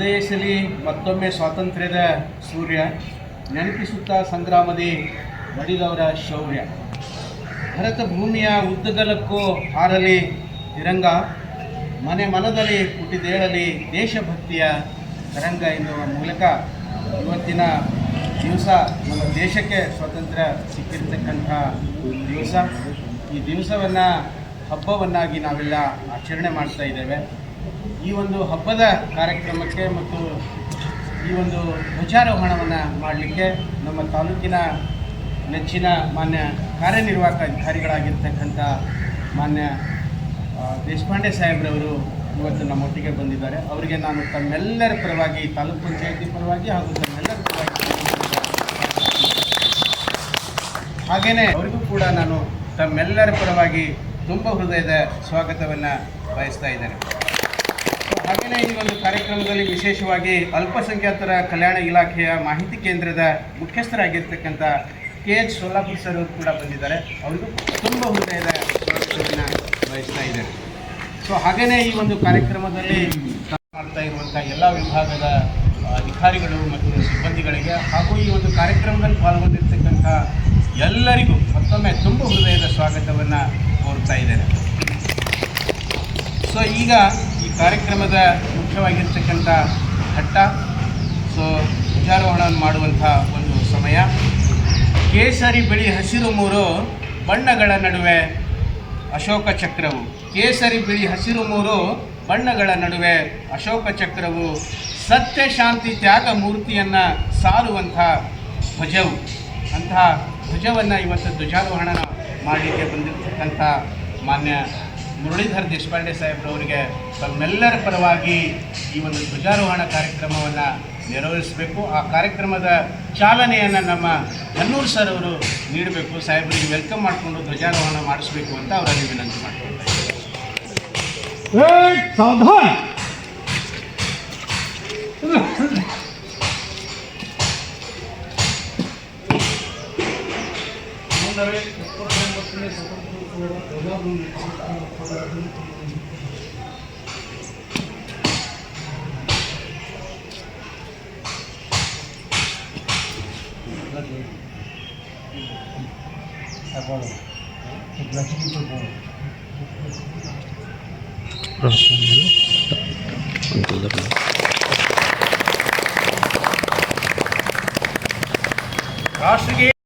ಉದಯಿಸಲಿ ಮತ್ತೊಮ್ಮೆ ಸ್ವಾತಂತ್ರ್ಯದ ಸೂರ್ಯ, ನೆನಪಿಸುತ್ತಾ ಸಂಗ್ರಾಮದಿ ಮಡಿದವರ ಶೌರ್ಯ. ಭರತ ಭೂಮಿಯ ಉದ್ದಗಲಕ್ಕೂ ಹಾರಲಿ ತಿರಂಗ, ಮನೆ ಮನದಲ್ಲಿ ಹುಟ್ಟಿದೇಳಲಿ ದೇಶಭಕ್ತಿಯ ತರಂಗ ಎನ್ನುವ ಮೂಲಕ ಇವತ್ತಿನ ದಿವಸ ನಮ್ಮ ದೇಶಕ್ಕೆ ಸ್ವಾತಂತ್ರ್ಯ ಸಿಕ್ಕಿರ್ತಕ್ಕಂಥ ದಿವಸ. ಈ ದಿವಸವನ್ನು, ಹಬ್ಬವನ್ನಾಗಿ ನಾವೆಲ್ಲ ಆಚರಣೆ ಮಾಡ್ತಾ ಇದ್ದೇವೆ. ಈ ಒಂದು ಹಬ್ಬದ ಕಾರ್ಯಕ್ರಮಕ್ಕೆ ಮತ್ತು ಈ ಒಂದು ಧ್ವಜಾರೋಹಣವನ್ನು ಮಾಡಲಿಕ್ಕೆ ನಮ್ಮ ತಾಲೂಕಿನ ನೆಚ್ಚಿನ ಮಾನ್ಯ ಕಾರ್ಯನಿರ್ವಾಹಕ ಅಧಿಕಾರಿಗಳಾಗಿರ್ತಕ್ಕಂಥ ಮಾನ್ಯ ದೇಶಪಾಂಡೆ ಸಾಹೇಬ್ರವರು ಇವತ್ತು ನಮ್ಮೊಟ್ಟಿಗೆ ಬಂದಿದ್ದಾರೆ. ಅವರಿಗೆ ನಾನು ತಮ್ಮೆಲ್ಲರ ಪರವಾಗಿ, ತಾಲೂಕು ಪಂಚಾಯತಿ ಪರವಾಗಿ ಹಾಗೂ ತಮ್ಮೆಲ್ಲರ ಪರವಾಗಿ ಹಾಗೆಯೇ ಅವರಿಗೂ ಕೂಡ ನಾನು ತಮ್ಮೆಲ್ಲರ ಪರವಾಗಿ ತುಂಬ ಹೃದಯದ ಸ್ವಾಗತವನ್ನು ಬಯಸ್ತಾ ಇದ್ದೇನೆ. ಹಾಗೆಯೇ ಈ ಒಂದು ಕಾರ್ಯಕ್ರಮದಲ್ಲಿ ವಿಶೇಷವಾಗಿ ಅಲ್ಪಸಂಖ್ಯಾತರ ಕಲ್ಯಾಣ ಇಲಾಖೆಯ ಮಾಹಿತಿ ಕೇಂದ್ರದ ಮುಖ್ಯಸ್ಥರಾಗಿರ್ತಕ್ಕಂಥ ಕೆ ಎಚ್ ಸೋಲಾಪುರ್ ಸರ್ ಕೂಡ ಬಂದಿದ್ದಾರೆ. ಅವರಿಗೂ ತುಂಬ ಹೃದಯದ ಸ್ವಾಗತವನ್ನು ಬಯಸ್ತಾ ಇದ್ದಾರೆ ಸೊ ಹಾಗೆಯೇ ಈ ಒಂದು ಕಾರ್ಯಕ್ರಮದಲ್ಲಿ ಮಾಡ್ತಾ ಇರುವಂಥ ಎಲ್ಲ ವಿಭಾಗದ ಅಧಿಕಾರಿಗಳು ಮತ್ತು ಸಿಬ್ಬಂದಿಗಳಿಗೆ ಹಾಗೂ ಈ ಒಂದು ಕಾರ್ಯಕ್ರಮದಲ್ಲಿ ಪಾಲ್ಗೊಂಡಿರ್ತಕ್ಕಂಥ ಎಲ್ಲರಿಗೂ ಮತ್ತೊಮ್ಮೆ ತುಂಬ ಹೃದಯದ ಸ್ವಾಗತವನ್ನು ಕೋರ್ತಾ ಇದ್ದೇನೆ. ಸೊ ಈಗ ಕಾರ್ಯಕ್ರಮದ ಮುಖ್ಯವಾಗಿರ್ತಕ್ಕಂಥ ಘಟ್ಟ. ಸೊ ಧ್ವಜಾರೋಹಣವನ್ನು ಮಾಡುವಂಥ ಒಂದು ಸಮಯ. ಕೇಸರಿ ಬಿಳಿ ಹಸಿರು ಮೂರು ಬಣ್ಣಗಳ ನಡುವೆ ಅಶೋಕ ಚಕ್ರವು. ಕೇಸರಿ ಬಿಳಿ ಹಸಿರು ಮೂರು ಬಣ್ಣಗಳ ನಡುವೆ ಅಶೋಕ ಚಕ್ರವು ಸತ್ಯ, ಶಾಂತಿ, ತ್ಯಾಗ ಮೂರ್ತಿಯನ್ನು ಸಾರುವಂಥ ಧ್ವಜವು. ಅಂತಹ ಧ್ವಜವನ್ನು ಇವತ್ತು ಧ್ವಜಾರೋಹಣ ಮಾಡಲಿಕ್ಕೆ ಬಂದಿರತಕ್ಕಂಥ ಮಾನ್ಯ ಮುರಳೀಧರ್ ದೇಶಪಾಂಡೆ ಸಾಹೇಬ್ರವರಿಗೆ ತಮ್ಮೆಲ್ಲರ ಪರವಾಗಿ ಈ ಒಂದು ಧ್ವಜಾರೋಹಣ ಕಾರ್ಯಕ್ರಮವನ್ನು ನೆರವೇರಿಸಬೇಕು. ಆ ಕಾರ್ಯಕ್ರಮದ ಚಾಲನೆಯನ್ನು ನಮ್ಮ ಹನ್ನೂರು ಸರ್ ಅವರು ನೀಡಬೇಕು. ಸಾಹೇಬರಿಗೆ ವೆಲ್ಕಮ್ ಮಾಡಿಕೊಂಡು ಧ್ವಜಾರೋಹಣ ಮಾಡಿಸಬೇಕು ಅಂತ ಅವರಲ್ಲಿ ವಿನಂತಿ হিসাবে উত্তর পশ্চিমবঙ্গের রাষ্ট্রকে